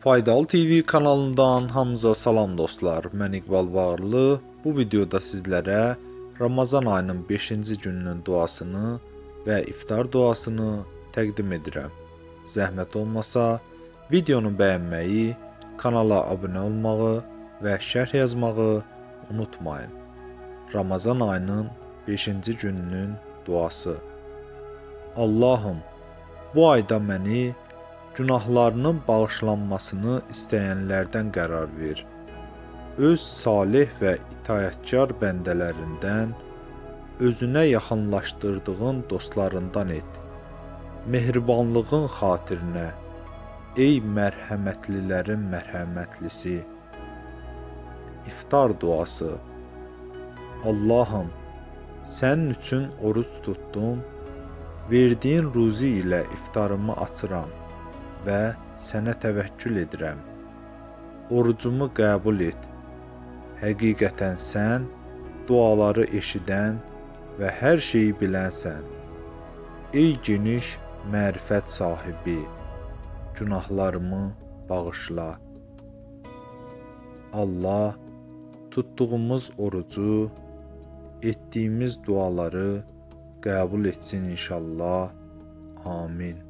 Faydalı TV kanalından hamıza salam dostlar. Mən İqbal Bağırlı. Bu videoda sizlərə Ramazan ayının 5-ci gününün duasını və iftar duasını təqdim edirəm. Zəhmət olmasa videonu bəyənməyi, kanala abunə olmağı və şərh yazmağı unutmayın. Ramazan ayının 5-ci gününün duası. Allahım, bu ayda məni günahlarının bağışlanmasını istəyənlərdən qərar ver. Öz salih və itayətkar bəndələrindən, özünə yaxınlaşdırdığın dostlarından et. Mehribanlığın xatirinə, ey mərhəmətlilərin mərhəmətlisi. İftar duası. Allahım, sənin üçün oruç tutdum, verdiyin ruzi ilə iftarımı açıram və sənə təvəkkül edirəm. Orucumu qəbul et. Həqiqətən sən duaları eşidən və hər şeyi bilənsən. Ey geniş mərifət sahibi, günahlarımı bağışla. Allah tutduğumuz orucu, etdiyimiz duaları qəbul etsin inşallah. Amin.